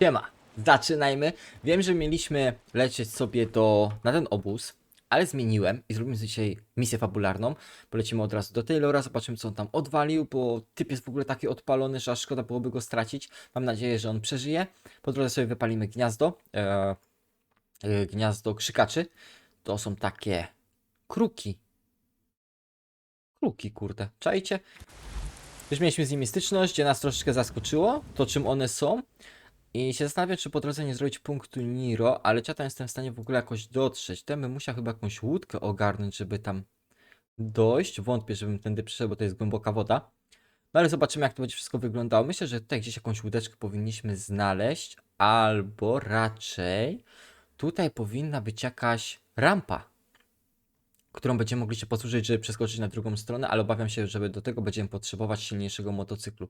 Siema, zaczynajmy. Wiem, że mieliśmy lecieć sobie do, na ten obóz, ale zmieniłem i zrobimy dzisiaj misję fabularną. Polecimy od razu do Taylora, zobaczymy co on tam odwalił, bo typ jest w ogóle taki odpalony, że aż szkoda byłoby go stracić. Mam nadzieję, że on przeżyje. Po drodze sobie wypalimy gniazdo, e, e, gniazdo krzykaczy. To są takie kruki. Kruki, kurde, czajcie? Już mieliśmy z nimi styczność, gdzie nas troszeczkę zaskoczyło to, czym one są. I się zastanawiam, czy po drodze nie zrobić punktu Niro, ale czy ja tam jestem w stanie w ogóle jakoś dotrzeć. Ten bym musiał chyba jakąś łódkę ogarnąć, żeby tam dojść. Wątpię, żebym tędy przyszedł, bo to jest głęboka woda. No ale zobaczymy, jak to będzie wszystko wyglądało. Myślę, że tutaj gdzieś jakąś łódeczkę powinniśmy znaleźć, albo raczej tutaj powinna być jakaś rampa, którą będziemy mogli się posłużyć, żeby przeskoczyć na drugą stronę, ale obawiam się, że do tego będziemy potrzebować silniejszego motocyklu.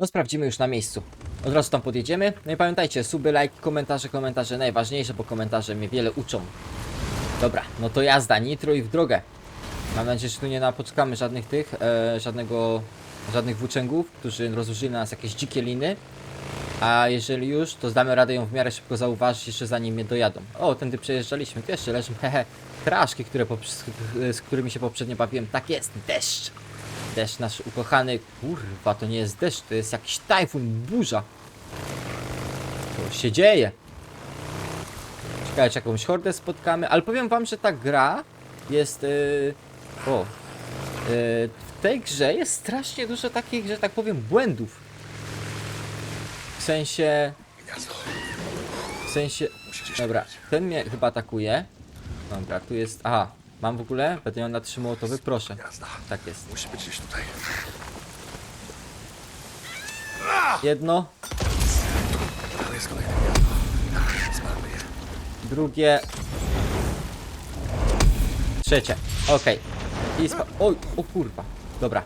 No sprawdzimy już na miejscu. Od razu tam podjedziemy. No i pamiętajcie, suby, like, komentarze, komentarze najważniejsze, bo komentarze mnie wiele uczą. Dobra, no to jazda, nitro i w drogę. Mam nadzieję, że tu nie napotkamy żadnych tych, e, żadnego, żadnych włóczęgów, którzy rozłożyli na nas jakieś dzikie liny. A jeżeli już, to zdamy radę ją w miarę szybko zauważyć, jeszcze zanim mnie dojadą. O, tędy przejeżdżaliśmy, tu jeszcze leżą, hehe, traszki, które z którymi się poprzednio bawiłem. Tak jest, deszcz. Deszcz nasz ukochany, kurwa, to nie jest deszcz, to jest jakiś tajfun, burza. Co się dzieje? Ciekawe, czy jakąś hordę spotkamy, ale powiem wam, że ta gra jest, yy... o, yy, w tej grze jest strasznie dużo takich, że tak powiem, błędów. W sensie, w sensie, dobra, ten mnie chyba atakuje. Dobra, tu jest, aha, mam w ogóle, będę miał na trzy mołotowy, proszę. Tak jest. Musi być gdzieś tutaj. Jedno, Ale jest kolejne gniazdo. Spalmy je. drugie, trzecie. Okej. I spa... Oj, o kurwa. Dobra.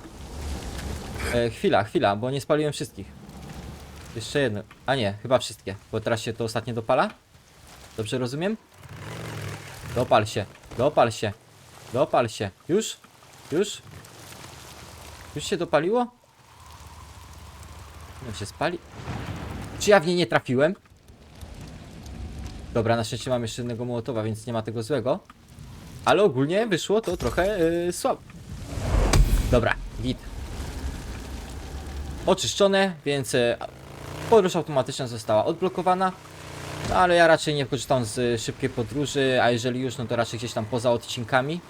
E, chwila, chwila, bo nie spaliłem wszystkich. Jeszcze jedno. A nie, chyba wszystkie, bo teraz się to ostatnie dopala. Dobrze rozumiem? Dopal się, dopal się, dopal się. Już? Już? Już się dopaliło? No się spali. Czy ja w nie nie trafiłem? Dobra, na szczęście mam jeszcze jednego mołotowa, więc nie ma tego złego. Ale ogólnie wyszło to trochę yy, słabo. Dobra, git. Oczyszczone, więc yy, podróż automatyczna została odblokowana. No ale ja raczej nie korzystam z y, szybkiej podróży, a jeżeli już, no to raczej gdzieś tam poza odcinkami.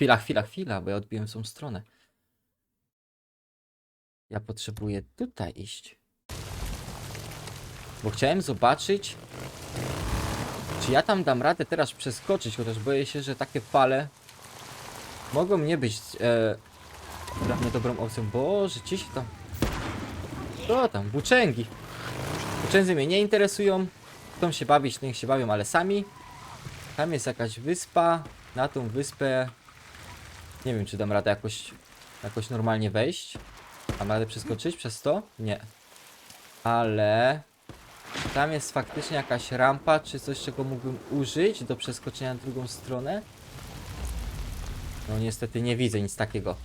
Chwila, chwila, chwila, bo ja odbiłem tą stronę. Ja potrzebuję tutaj iść. Bo chciałem zobaczyć, czy ja tam dam radę teraz przeskoczyć, chociaż boję się, że takie fale mogą nie być e, dla mnie dobrą opcją. Boże, ci się tam... Co tam? Włóczęgi. Włóczędzy mnie nie interesują. Chcą się bawić, niech się bawią, ale sami. Tam jest jakaś wyspa. Na tą wyspę... Nie wiem, czy dam radę jakoś, jakoś normalnie wejść. Mam radę przeskoczyć przez to? Nie. Ale... Tam jest faktycznie jakaś rampa, czy coś, czego mógłbym użyć do przeskoczenia na drugą stronę? No niestety nie widzę nic takiego.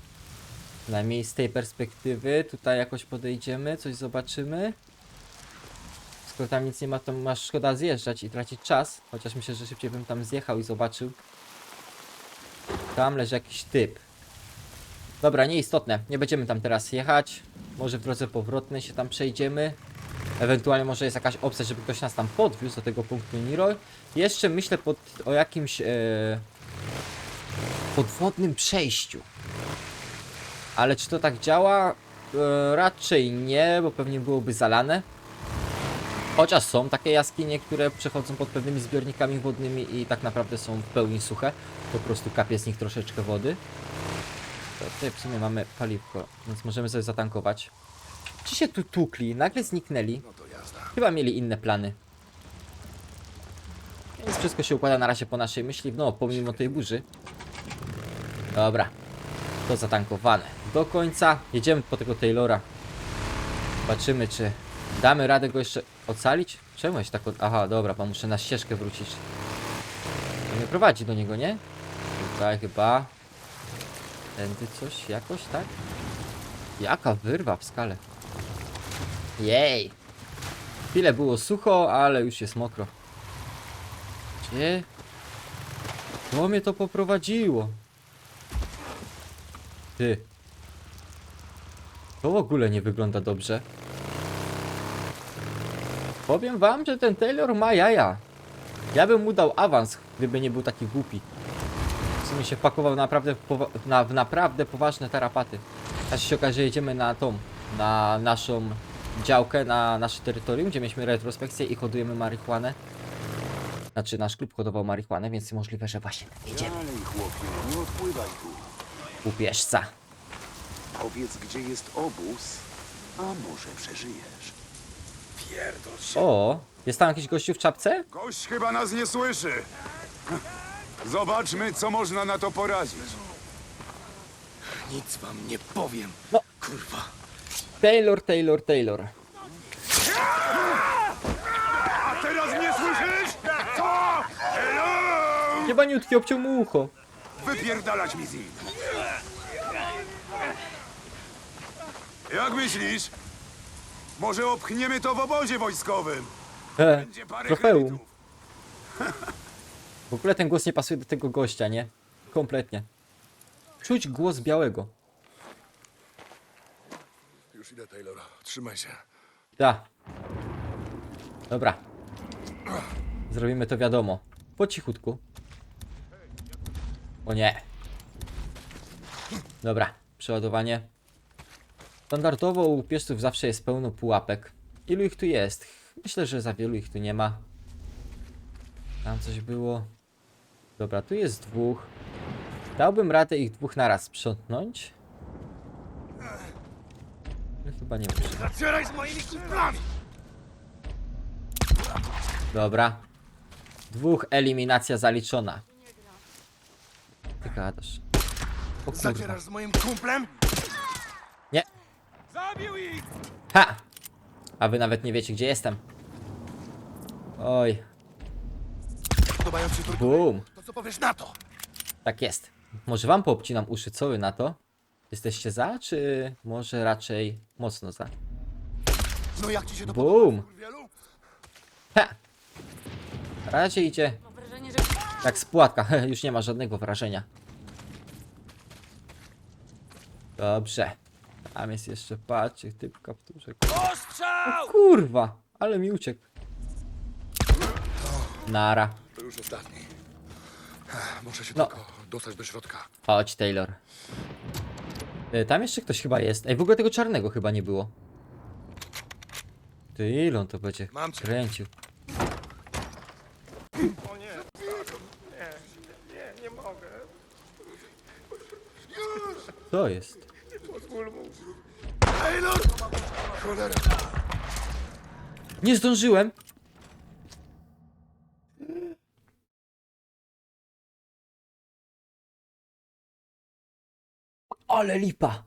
Przynajmniej z tej perspektywy. Tutaj jakoś podejdziemy, coś zobaczymy. Skoro tam nic nie ma, to masz szkoda zjeżdżać i tracić czas. Chociaż myślę, że szybciej bym tam zjechał i zobaczył. Tam leży jakiś typ. Dobra, nieistotne. Nie będziemy tam teraz jechać. Może w drodze powrotnej się tam przejdziemy. Ewentualnie może jest jakaś opcja, żeby ktoś nas tam podwiózł do tego punktu Niro. Jeszcze myślę pod, o jakimś e, podwodnym przejściu. Ale czy to tak działa? E, raczej nie, bo pewnie byłoby zalane. Chociaż są takie jaskinie, które przechodzą pod pewnymi zbiornikami wodnymi i tak naprawdę są w pełni suche. Po prostu kapie z nich troszeczkę wody. To tutaj w sumie mamy paliwko, więc możemy sobie zatankować. Ci się tu tukli, nagle zniknęli. No. Chyba mieli inne plany. Więc wszystko się układa na razie po naszej myśli, no pomimo tej burzy. Dobra, to zatankowane. Do końca jedziemy po tego Taylora. Zobaczymy, czy damy radę go jeszcze ocalić. Czemu tak od... Aha, dobra, bo muszę na ścieżkę wrócić. To prowadzi do niego, nie? Tutaj chyba. Tędy coś jakoś, tak? Jaka wyrwa w skale. Jej! Chwilę było sucho, ale już jest mokro. Gdzie? To mnie to poprowadziło. Ty. To w ogóle nie wygląda dobrze. Powiem wam, że ten Taylor ma jaja. Ja bym mu dał awans, gdyby nie był taki głupi. W sumie się pakował naprawdę powa- na, w naprawdę poważne tarapaty. Aż się okaże, że jedziemy na tą, na naszą działkę, na nasze terytorium, gdzie mieliśmy retrospekcję i hodujemy marihuanę. Znaczy, nasz klub hodował marihuanę, więc możliwe, że właśnie jedziemy. Dalej, chłopie, nie odpływaj tu. Ubieżca. Powiedz, gdzie jest obóz, a może przeżyjesz. Pierdol się. O, jest tam jakiś gościu w czapce? Gość chyba nas nie słyszy. Zobaczmy, co można na to poradzić. Nic wam nie powiem. No. Kurwa. Taylor, Taylor, Taylor. A teraz mnie słyszysz? Co? Hello! Jebaniutki obciął mu ucho. Wypierdalać mi z nim. Jak myślisz? Może opchniemy to w obozie wojskowym? He, Będzie parę trofeum. kredytów. W ogóle ten głos nie pasuje do tego gościa, nie? Kompletnie. Czuć głos białego. Już idę, Taylor. Trzymaj się. Da. Dobra. Zrobimy to wiadomo. Po cichutku. O nie. Dobra, przeładowanie. Standardowo u pieszców zawsze jest pełno pułapek. Ilu ich tu jest? Myślę, że za wielu ich tu nie ma. Tam coś było. Dobra, tu jest dwóch. Dałbym radę ich dwóch naraz sprzątnąć. Ale chyba nie muszę. Zacieraj z moimi kumplami! Dobra. Dwóch eliminacja zaliczona. Ty gadasz. O kurwa. Zacierasz z moim kumplem? Zabił ich! Ha! A wy nawet nie wiecie gdzie jestem. Oj. Podobają ci? Bum. To co powiesz na to? Tak jest. Może wam poobcinam uszy, co wy na to? Jesteście za, czy może raczej mocno za? No jak ci się to Bum. podoba? Ha! Na razie idzie Mam wrażenie, że jak spłatka. Już nie ma żadnego wrażenia. Dobrze. Tam jest jeszcze, patrzcie, typ w kapturze. O kurwa, ale mi uciekł. Nara. To już ostatni. Muszę się No. tylko dostać do środka. Chodź, Taylor. E, Tam jeszcze ktoś chyba jest. Ej, w ogóle tego czarnego chyba nie było. Ty, ile on to będzie Mam cię. kręcił? Co jest? Taylor! Cholera. Nie zdążyłem! Ale lipa!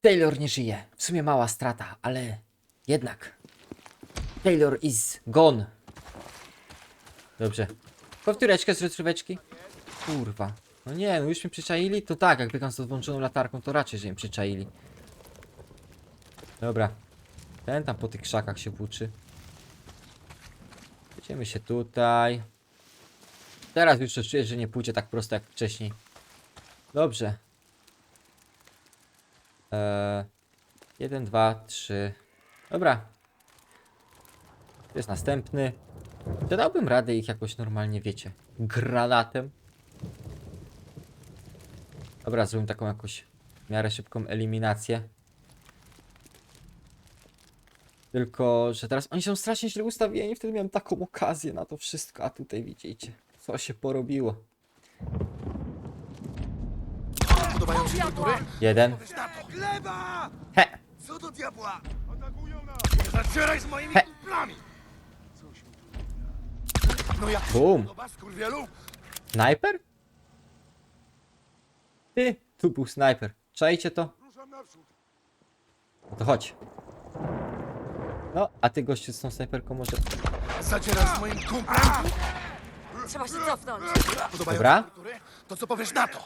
Taylor nie żyje. W sumie mała strata, ale jednak. Taylor is gone. Dobrze. Powtóreczkę z retryweczki. Kurwa. No nie, no już mnie przyczaili? To tak, jak biegam z odłączoną latarką, to raczej, że mnie przyczaili. Dobra. Ten tam po tych krzakach się włóczy. Jedziemy się tutaj. Teraz już czuję, że nie pójdzie tak prosto jak wcześniej. Dobrze. Eee, jeden, dwa, trzy. Dobra. To jest następny. To dałbym radę ich jakoś normalnie, wiecie, granatem. Dobra, zrobimy taką jakoś w miarę szybką eliminację. Tylko, że teraz oni są strasznie źle ustawieni, wtedy miałem taką okazję na to wszystko, a tutaj widzicie, co się porobiło. Podobają się? Jeden. Gleba! He! Co do diabła? Atakują nas! Nie zacieraj z moimi He. kumplami! No się Bum. podoba, skurwielu? Snajper? Ty, tu był snajper. Czajcie to? No to chodź. No, a ty gościu z tą snajperką może... Zacierasz z moim kumplem? trzeba się cofnąć. Podobają Dobra. ci tortury? To co powiesz na to?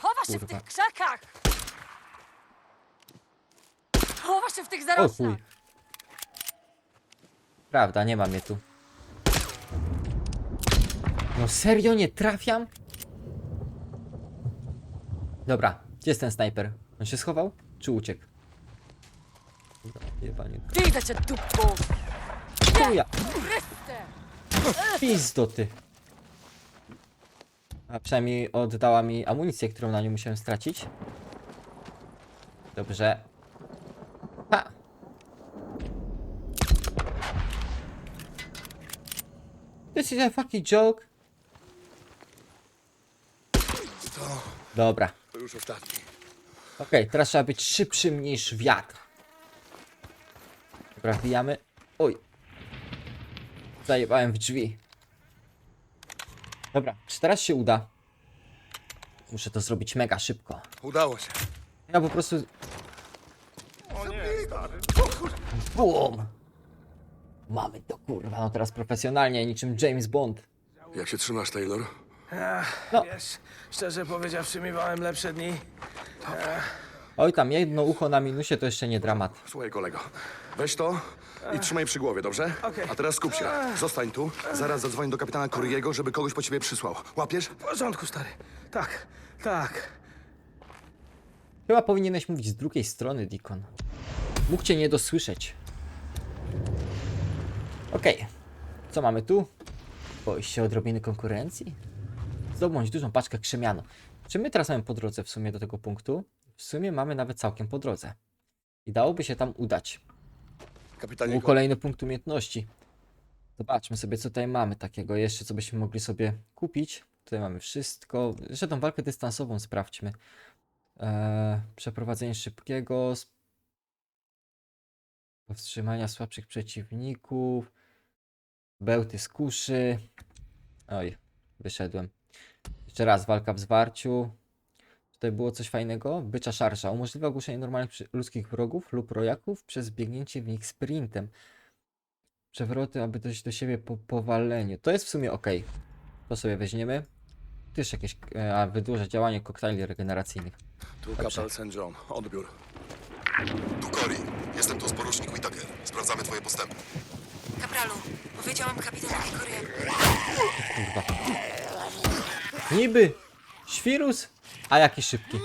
Chowa się w Kurwa. tych krzakach! Chowa się w tych O zaroślach! chuj. Prawda, nie ma mnie tu. No serio, nie trafiam? Dobra, gdzie jest ten snajper? On się schował? Czy uciekł? Jebanie. Widzę cię, dupku! Chuja! Pizdo ty! A przynajmniej oddała mi amunicję, którą na nią musiałem stracić. Dobrze. Ha! This is a fucking joke. Dobra. Już ostatni. Okej, teraz trzeba być szybszym niż wiatr. Dobra, wbijamy. Oj. Zajebałem w drzwi. Dobra, czy teraz się uda? Muszę to zrobić mega szybko. Udało się. Ja po prostu... Bum! Mamy to kurwa, no teraz profesjonalnie, niczym James Bond. Jak się trzymasz, Taylor? No. Wiesz, szczerze powiedziawszy, miewałem lepsze dni. Oj tam, jedno ucho na minusie to jeszcze nie dramat. Słuchaj, kolego. Weź to i trzymaj przy głowie, dobrze? Okej. A teraz skup się. Zostań tu. Zaraz zadzwoń do kapitana Kuriego, żeby kogoś po ciebie przysłał. Łapiesz? W porządku, stary. Tak, tak. Chyba powinieneś mówić z drugiej strony, Deacon. Mógł cię nie dosłyszeć. Okej. Co mamy tu? Boisz się odrobiny konkurencji? Zdobądź dużą paczkę krzemianu. Czy my teraz mamy po drodze w sumie do tego punktu? W sumie mamy nawet całkiem po drodze. I dałoby się tam udać. Kapitanie, Był kolejny punkt umiejętności. Zobaczmy sobie, co tutaj mamy takiego jeszcze, co byśmy mogli sobie kupić. Tutaj mamy wszystko. Jeszcze tą walkę dystansową sprawdźmy. Eee, przeprowadzenie szybkiego. sp- Powstrzymania słabszych przeciwników. Bełty z kuszy. Oj, wyszedłem. Jeszcze raz, walka w zwarciu. Tutaj było coś fajnego. Bycza szarża. Umożliwia ogłuszenie normalnych ludzkich wrogów lub rojaków przez biegnięcie w nich sprintem. Przewroty, aby dojść do siebie po powaleniu. To jest w sumie ok. To sobie weźmiemy. Tu jeszcze jakieś... e, A, wydłuża działanie koktajli regeneracyjnych. tu kapel St. John. Odbiór. Tu Cory. Jestem tu z porucznik Whittaker. Sprawdzamy twoje postępy. Kapralu, powiedziałam kapitanowi Korea. Kurwa. Niby! Świrus? A jaki szybki.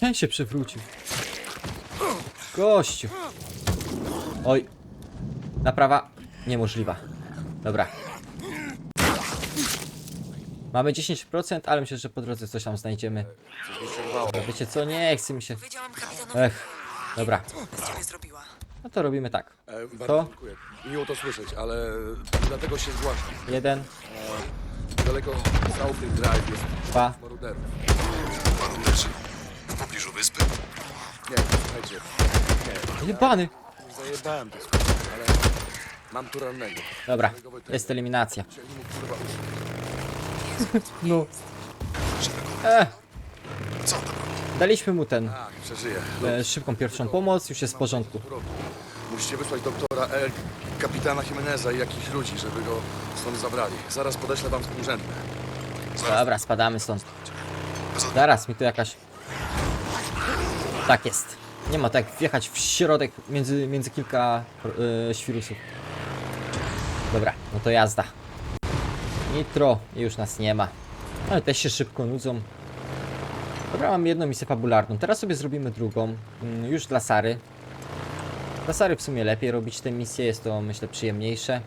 Ten się przewrócił. Gościu. Oj. Naprawa niemożliwa. Dobra. Mamy 10%, ale myślę, że po drodze coś tam znajdziemy. Wiecie co? Nie chce mi się. Ech. Dobra. No to robimy tak. E, bardzo To? dziękuję. Miło to słyszeć, ale dlatego się zgłaszam. Jeden, Daleko Southfield Drive jest dwa. maruderów. Maruderzy. W pobliżu wyspy. Nie, słuchajcie. Jebany. Zajebałem to, ale mam tu rannego. Dobra, jest eliminacja. Chcieli mu kurwa uszy. No. E, Co on tam robi? daliśmy mu ten Tak, przeżyję. e, szybką pierwszą pomoc, już jest w porządku. Musicie wysłać doktora E, kapitana Jimeneza i jakichś ludzi, żeby go stąd zabrali. Zaraz podeślę wam współrzędne. Dobra, spadamy stąd. Zaraz mi tu jakaś. Tak jest. Nie ma tak wjechać w środek między, między kilka e, świrusów. Dobra, no to jazda. Nitro, już nas nie ma. Ale też się szybko nudzą. Dobra, mam jedną misję fabularną. Teraz sobie zrobimy drugą. Mm, Już dla Sary. Dla Sary w sumie lepiej robić te misje, jest to myślę przyjemniejsze.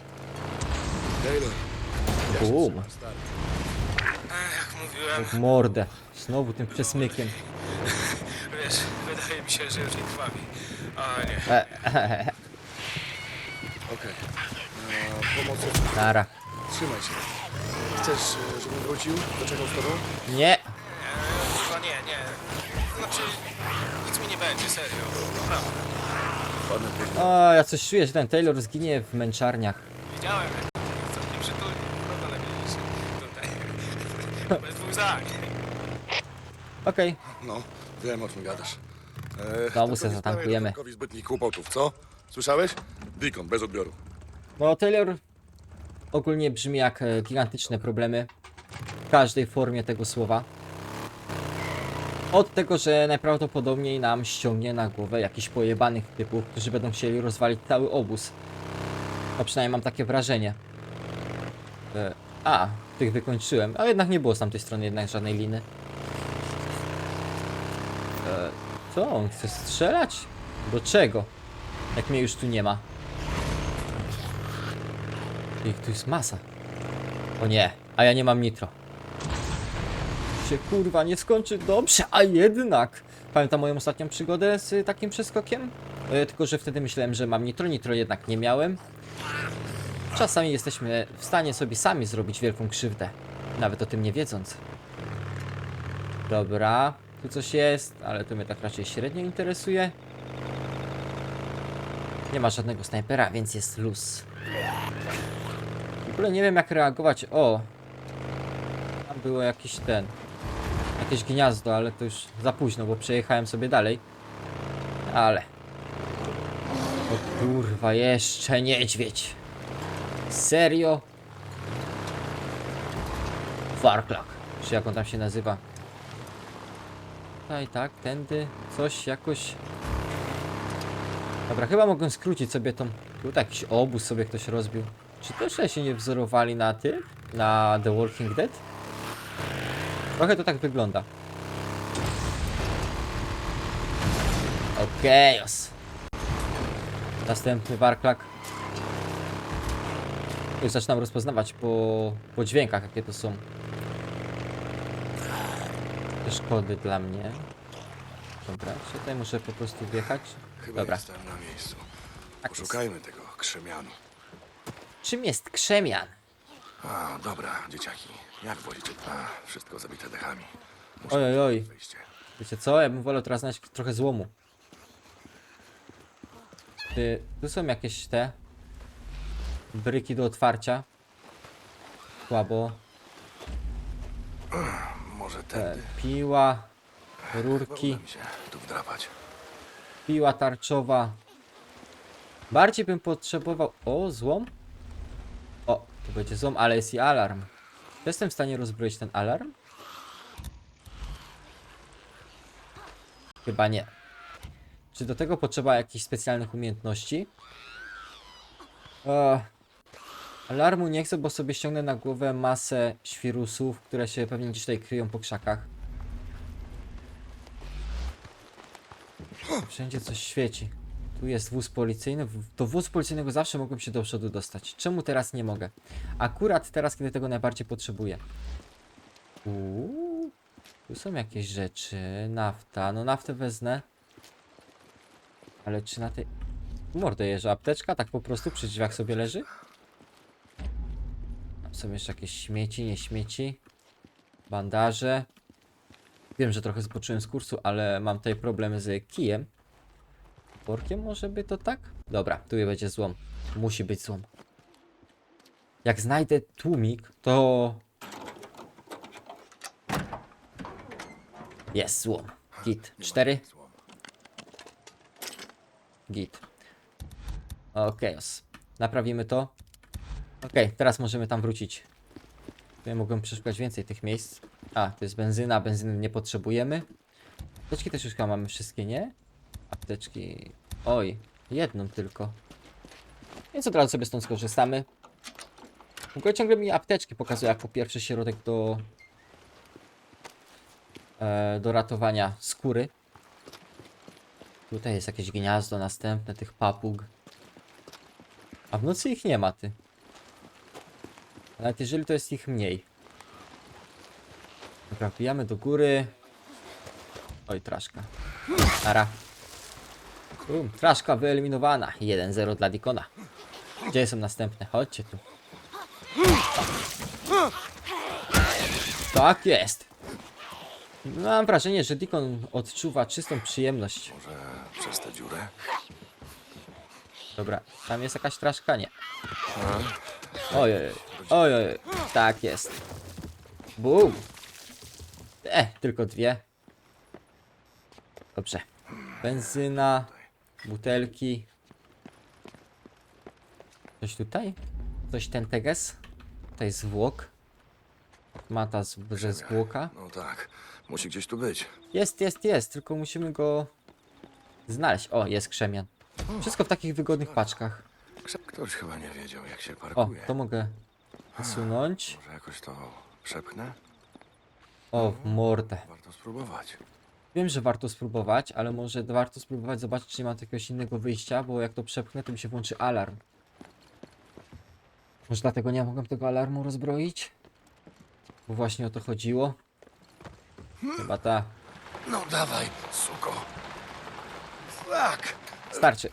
Boom. Jak mówiłem, W mordę. Znowu tym przesmykiem. wiesz, wydaje mi się, że już nie krwawi. O nie. E, Okej. E, Pomocy. Nara. Trzymaj się. Chcesz, żebym wrócił? Doczekał z tobą? Nie. Serio. Naprawdę. Ja coś czuję, że ten Taylor zginie w męczarniach. Widziałem, jak całkiem przytulnie. No to lepiej niż tutaj. Bez dwóch zdań. Okej. No, wiem o czym gadasz. E, Znowu tylko se nie zatankujemy. Tomkowi zbytnich kłopotów, co? Słyszałeś? Deacon, bez odbioru. No, Taylor ogólnie brzmi jak e, gigantyczne problemy w każdej formie tego słowa. Od tego, że najprawdopodobniej nam ściągnie na głowę jakichś pojebanych typów, którzy będą chcieli rozwalić cały obóz. No przynajmniej mam takie wrażenie. E, a, tych wykończyłem. A jednak nie było z tamtej strony jednak żadnej liny. E, co? On chce strzelać? Do czego? Jak mnie już tu nie ma. Ich tu jest masa. O nie, a ja nie mam nitro. Się kurwa nie skończy dobrze, a jednak. Pamiętam moją ostatnią przygodę z takim przeskokiem? E, tylko, że wtedy myślałem, że mam nitro, nitro jednak nie miałem. Czasami jesteśmy w stanie sobie sami zrobić wielką krzywdę, nawet o tym nie wiedząc. Dobra, tu coś jest, ale to mnie tak raczej średnio interesuje. Nie ma żadnego snajpera, więc jest luz. W ogóle nie wiem jak reagować. O! Tam było jakiś ten. Jakieś gniazdo, ale to już za późno, bo przejechałem sobie dalej. Ale. O kurwa, jeszcze niedźwiedź. Serio? Warklak. Czy jak on tam się nazywa? Tutaj, tak, tędy. Coś jakoś. Dobra, chyba mogłem skrócić sobie tą. Tutaj jakiś obóz sobie ktoś rozbił. Czy też się nie wzorowali na tym? Na The Walking Dead? Trochę to tak wygląda. Okej, os. Następny warklak. Już zaczynam rozpoznawać po, po dźwiękach, jakie to są. Te szkody dla mnie. Dobra, tutaj muszę po prostu wjechać? Chyba Dobra. jestem na miejscu. Tak jest. Poszukajmy tego krzemianu. Czym jest krzemian? A, dobra, dzieciaki. Jak wolicie? A, wszystko zabite dechami. Muszę Oj, oj, oj. wyjście. Wiecie co? Ja bym wolał teraz znaleźć trochę złomu. Ty, tu są jakieś te bryki do otwarcia. Słabo. Może Te, tędy. piła, rurki, mi się tu wdrapać. piła tarczowa. Bardziej bym potrzebował... O, złom? O, to będzie złom, ale jest i alarm. Czy Jestem w stanie rozbroić ten alarm? Chyba nie. Czy do tego potrzeba jakichś specjalnych umiejętności? Alarmu nie chcę, bo sobie ściągnę na głowę masę świrusów, które się pewnie gdzieś tutaj kryją po krzakach. Wszędzie coś świeci. Tu jest wóz policyjny. Do wózu policyjnego zawsze mogłem się do przodu dostać. Czemu teraz nie mogę? Akurat teraz, kiedy tego najbardziej potrzebuję. Uuu, tu są jakieś rzeczy. Nafta. No naftę wezmę. Ale czy na tej... Mordę jeżdżę. Apteczka tak po prostu przy drzwiach sobie leży? Tam są jeszcze jakieś śmieci, nie śmieci. Bandaże. Wiem, że trochę zboczyłem z kursu, ale mam tutaj problem z kijem. Workiem może by to tak? Dobra, tu będzie złom. Musi być złom. Jak znajdę tłumik, to... Jest złom. Git. Cztery. Git. Okej, os. Naprawimy to. Okej, teraz możemy tam wrócić. Tutaj mogłem przeszukać więcej tych miejsc. A, to jest benzyna, benzyny nie potrzebujemy. Apteczki też już chyba mamy wszystkie, nie? Apteczki... Oj, jedną tylko. Więc od razu sobie stąd skorzystamy. W ogóle ciągle mi apteczki pokazuje jako pierwszy środek do... E, do ratowania skóry. Tutaj jest jakieś gniazdo następne tych papug. A w nocy ich nie ma, ty. Nawet jeżeli to jest ich mniej. Dobra, wbijamy do góry. Oj, traszka. Ara. Um, traszka wyeliminowana. 1-0 dla Dikona. Gdzie są następne? Chodźcie tu. Tak jest. Mam wrażenie, że Dikon odczuwa czystą przyjemność. Może przez tę dziurę? Dobra, tam jest jakaś traszka? Nie. Oj, oj, oj, oj, oj. tak jest. Bum. E, tylko dwie. Dobrze. Benzyna, butelki. Coś tutaj? Coś ten teges? Tutaj zwłok. Mata z, ze zwłoka. No tak, musi gdzieś tu być. Jest, jest, jest, tylko musimy go znaleźć. O, jest krzemian. Wszystko w takich wygodnych paczkach. Ktoś chyba nie wiedział, jak się O, parkuje. to mogę usunąć. Może jakoś to przepchnę? O, w mordę. Warto spróbować. Wiem, że warto spróbować, ale może warto spróbować zobaczyć, czy nie ma jakiegoś innego wyjścia, bo jak to przepchnę, to mi się włączy alarm. Może dlatego nie mogłem tego alarmu rozbroić? Bo właśnie o to chodziło. Chyba ta. No dawaj, suko. Tak. Starczy.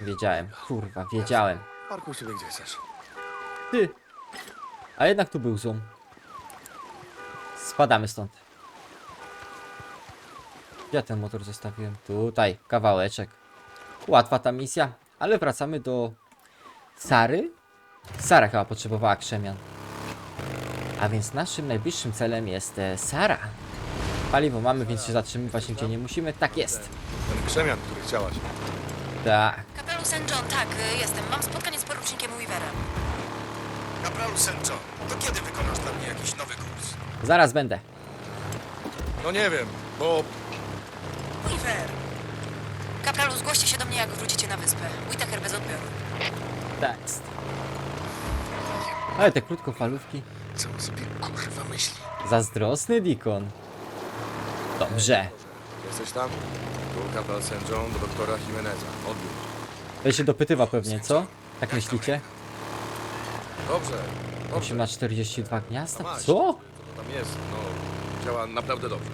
Wiedziałem, kurwa, wiedziałem. Parkuj sobie gdzie chcesz. Ty! A jednak tu był zoom. Spadamy stąd. Ja ten motor zostawiłem? Tutaj, kawałeczek. Łatwa ta misja, ale wracamy do Sary. Sara chyba potrzebowała krzemian. A więc naszym najbliższym celem jest e, Sara. Paliwo mamy, więc się zatrzymywać nigdzie nie musimy. Tak jest. Ten krzemian, który chciałaś. Tak. Kapralu St. John, tak, y, jestem. Mam spotkanie z porucznikiem Weaverem. Kapralu St. John, to kiedy wykonasz dla mnie jakiś nowy kurs? Zaraz będę. No nie wiem, bo Weaver! Kapralu, zgłoście się do mnie, jak wrócicie na wyspę. Whittaker bez odbioru. Tekst. Ale te krótkofalówki. co on sobie kurwa myśli? Zazdrosny Dikon. Dobrze. Jesteś tam? Tu kapel St. John do doktora Jimeneza. Odbiór. To się dopytywa pewnie, co? Tak myślicie? Dobrze, dobrze. 8 na 42 gniazda? Masz. Co? Co to tam jest? No, działa naprawdę dobrze.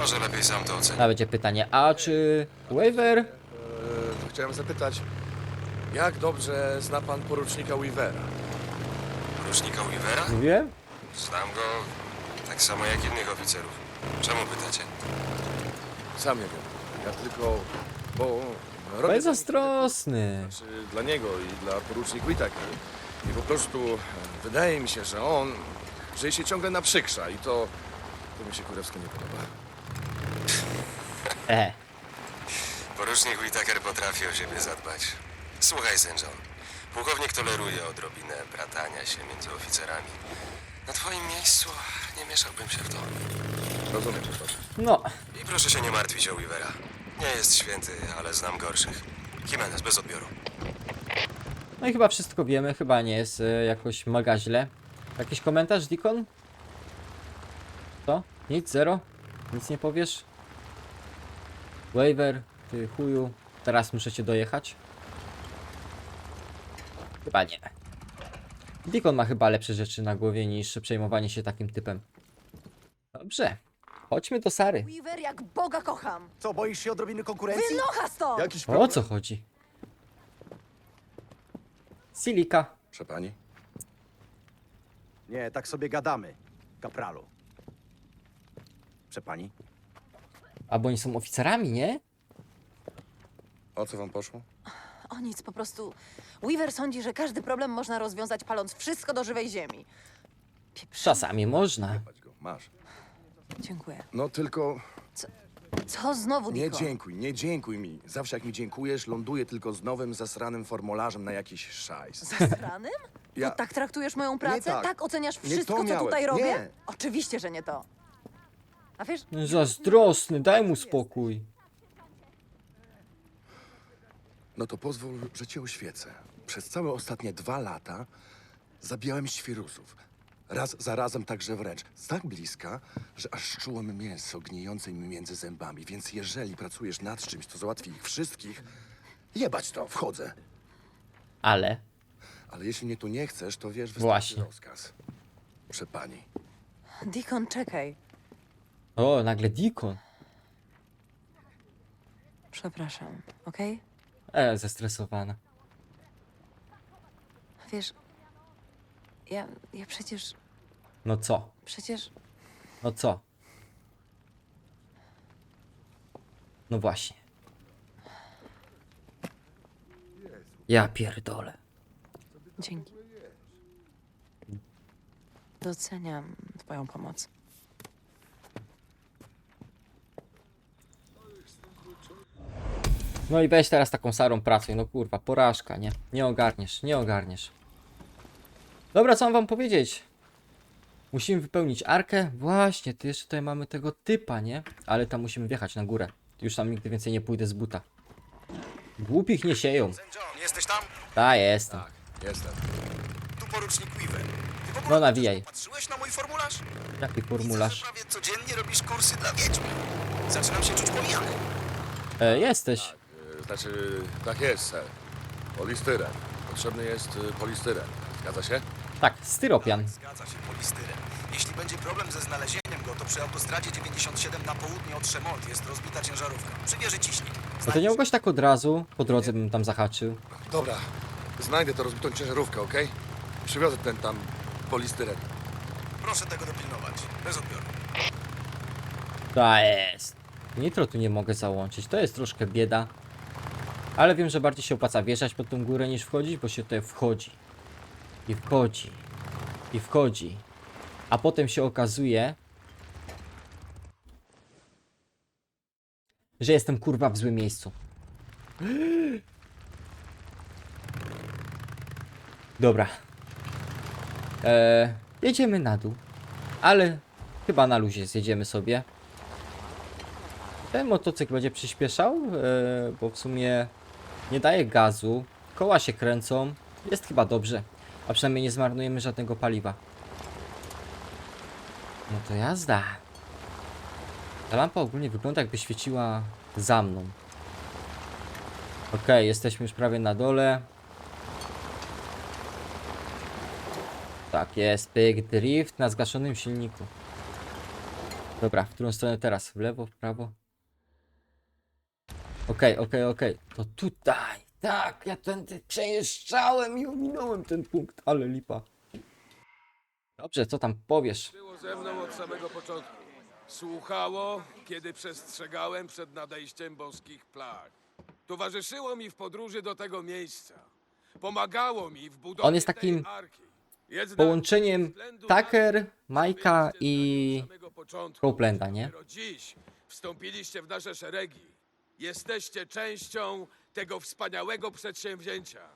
Może lepiej sam to ocenię. To będzie pytanie, a czy Waver? Eee, chciałem zapytać, jak dobrze zna pan porucznika Weavera? Porucznika Weavera? Mówiłem? Znam go tak samo jak innych oficerów. Czemu pytacie? Sam nie wiem. Ja tylko, bo To robię jest zazdrosny. znaczy dla niego i dla porucznik Whittaker. I po prostu e, wydaje mi się, że on żyje się ciągle naprzykrza i to, to mi się kurewsko nie podoba. E, Porucznik Whittaker potrafi o siebie zadbać. Słuchaj, St. John. Pułkownik toleruje odrobinę bratania się między oficerami. Na twoim miejscu nie mieszałbym się w to. Rozumiem, że to. no, I proszę się nie martwić o Weavera. Nie jest święty, ale znam gorszych. Jimenez, bez odbioru. no i chyba wszystko wiemy, chyba nie jest e, jakoś mega źle. Jakiś komentarz, Dikon? Co? Nic? Zero? Nic nie powiesz? Waver, ty chuju, teraz muszę cię dojechać? Chyba nie. Dikon ma chyba lepsze rzeczy na głowie niż przejmowanie się takim typem. Dobrze, chodźmy do Sary. Weaver, jak Boga kocham! Co, boisz się odrobiny konkurencji? Wynocha stąd! Jakiś O problem? co chodzi? Silika. Proszę pani. Nie, tak sobie gadamy, kapralu. Prze pani? Albo oni są oficerami, nie? O co wam poszło? O nic, po prostu Weaver sądzi, że każdy problem można rozwiązać paląc wszystko do żywej ziemi. Czasami można. Chodź go, masz. Dziękuję. No tylko Co znowu, nie Diko? dziękuj, nie dziękuj mi. Zawsze jak mi dziękujesz, ląduję tylko z nowym zasranym formularzem na jakiś szajs. Zasranym? Ja- No tak traktujesz moją pracę? tak. oceniasz Nie to wszystko, co miałem. tutaj robię? Nie. Oczywiście, że nie to. A wiesz, Zazdrosny, daj mu spokój. No to pozwól, że cię oświecę. Przez całe ostatnie dwa lata zabijałem świrusów. Raz za razem także wręcz. Z tak bliska, że aż czułem mięso gnijące mi między zębami. Więc jeżeli pracujesz nad czymś, co załatwi ich wszystkich, jebać to, wchodzę. Ale. Ale jeśli mnie tu nie chcesz, to wiesz, wystarczy Właśnie. rozkaz. Proszę pani. Dikon, czekaj. O, nagle Dikon. Przepraszam, okej? E, zestresowana. Wiesz, ja, ja przecież, No co? przecież No co? No właśnie. Ja pierdolę. dzięki. Doceniam twoją pomoc. No i weź teraz taką Sarą pracuj, no kurwa, porażka, nie? Nie ogarniesz, nie ogarniesz. Dobra, co mam wam powiedzieć? Musimy wypełnić arkę. Właśnie, ty jeszcze tutaj mamy tego typa, nie? Ale tam musimy wjechać na górę. Już tam nigdy więcej nie pójdę z buta. Głupich nie sieją. St. John, jesteś tam? Ta jestem. Jestem. Tu porucznik Weaver. Ty w ogóle No nawijaj. Patrzyłeś na mój formularz? Jaki Widzę, formularz? że prawie codziennie robisz kursy dla wiedźmy. Zaczynam się czuć pomijany. E, jesteś. Znaczy, tak jest, ser. Polistyren. Potrzebny jest y, polistyren. Zgadza się? Tak, styropian. Zgadza się, polistyrem. Jeśli będzie problem ze znalezieniem go, to przy autostradzie 97 na południe od Szemont jest rozbita ciężarówka. Przybierze ciśnik. No to nie mogłeś tak od razu? Po drodze bym tam zahaczył. Dobra. Znajdę to rozbitą ciężarówkę, okej? Przywiozę ten tam polistyren. Proszę tego dopilnować. Bez odbioru. Ta jest. Nitro tu nie mogę załączyć. To jest troszkę bieda. Ale wiem, że bardziej się opłaca wjeżdżać pod tą górę niż wchodzić, bo się tutaj wchodzi. I wchodzi. I wchodzi. A potem się okazuje, że jestem kurwa w złym miejscu. Dobra. Eee, jedziemy na dół. Ale chyba na luzie zjedziemy sobie. Ten motocykl będzie przyspieszał, e, bo w sumie nie daje gazu. Koła się kręcą. Jest chyba dobrze. A przynajmniej nie zmarnujemy żadnego paliwa. No to jazda. Ta lampa ogólnie wygląda jakby świeciła za mną. Okej, jesteśmy już prawie na dole. Tak jest, pyk drift na zgaszonym silniku. Dobra, w którą stronę teraz? W lewo, w prawo? Okej, okej, okej. To tutaj. Tak, ja tędy przejeżdżałem i ominąłem ten punkt, ale lipa. Dobrze, co tam powiesz? Było ze mną od samego początku. Słuchało, kiedy przestrzegałem przed nadejściem boskich plag. Towarzyszyło mi w podróży do tego miejsca. Pomagało mi w budowie On jest takim tej arki. Jednak Połączeniem ze względu na Tucker, Majka byliście i z nami od samego początku, Coplanda, nie? dopiero Dziś wstąpiliście w nasze szeregi. Jesteście częścią tego wspaniałego przedsięwzięcia.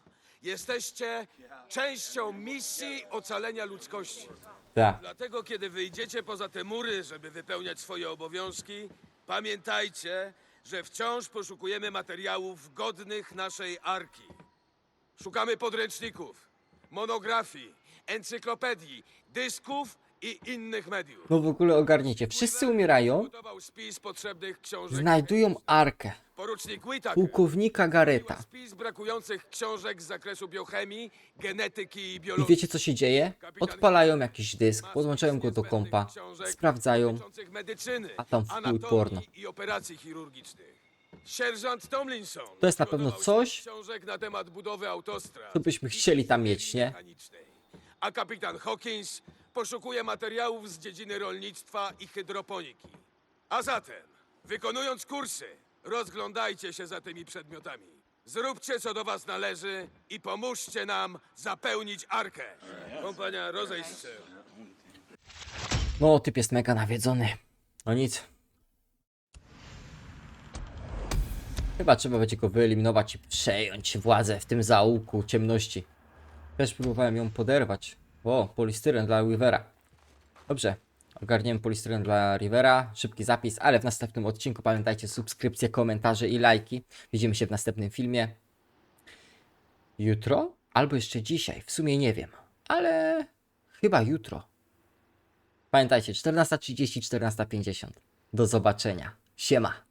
Jesteście częścią misji ocalenia ludzkości. Tak. Dlatego, kiedy wyjdziecie poza te mury, żeby wypełniać swoje obowiązki, pamiętajcie, że wciąż poszukujemy materiałów godnych naszej arki. Szukamy podręczników, monografii, encyklopedii, dysków i innych mediów. No w ogóle ogarniecie. Wszyscy umierają, spis potrzebnych książek. znajdują arkę. Porucznik Whittaker Pułkownika Gareta. spis brakujących książek z zakresu biochemii, genetyki i I biologii. wiecie co się dzieje? Odpalają jakiś dysk, podłączają go do kompa, sprawdzają, dotyczących medycyny, a tam w chuj anatomii porno. i operacji chirurgicznych. Sierżant Tomlinson. To jest na pewno przygotował coś, książek na temat budowy autostrad. co byśmy chcieli tam mieć, nie? mechanicznej. A kapitan Hawkins poszukuje materiałów z dziedziny rolnictwa i hydroponiki. A zatem, wykonując kursy, rozglądajcie się za tymi przedmiotami. Zróbcie co do was należy i pomóżcie nam zapełnić arkę. Kompania, rozejść się. No, typ jest mega nawiedzony. No nic. Chyba trzeba będzie go wyeliminować i przejąć władzę w tym zaułku ciemności. Też próbowałem ją poderwać. O, polistyren dla Weavera. Dobrze, ogarniemy polistyren dla Rivera. Szybki zapis, ale w następnym odcinku pamiętajcie subskrypcje, komentarze i lajki. Widzimy się w następnym filmie. Jutro? Albo jeszcze dzisiaj, w sumie nie wiem. Ale chyba jutro. Pamiętajcie, 14.30, 14.50. Do zobaczenia. Siema.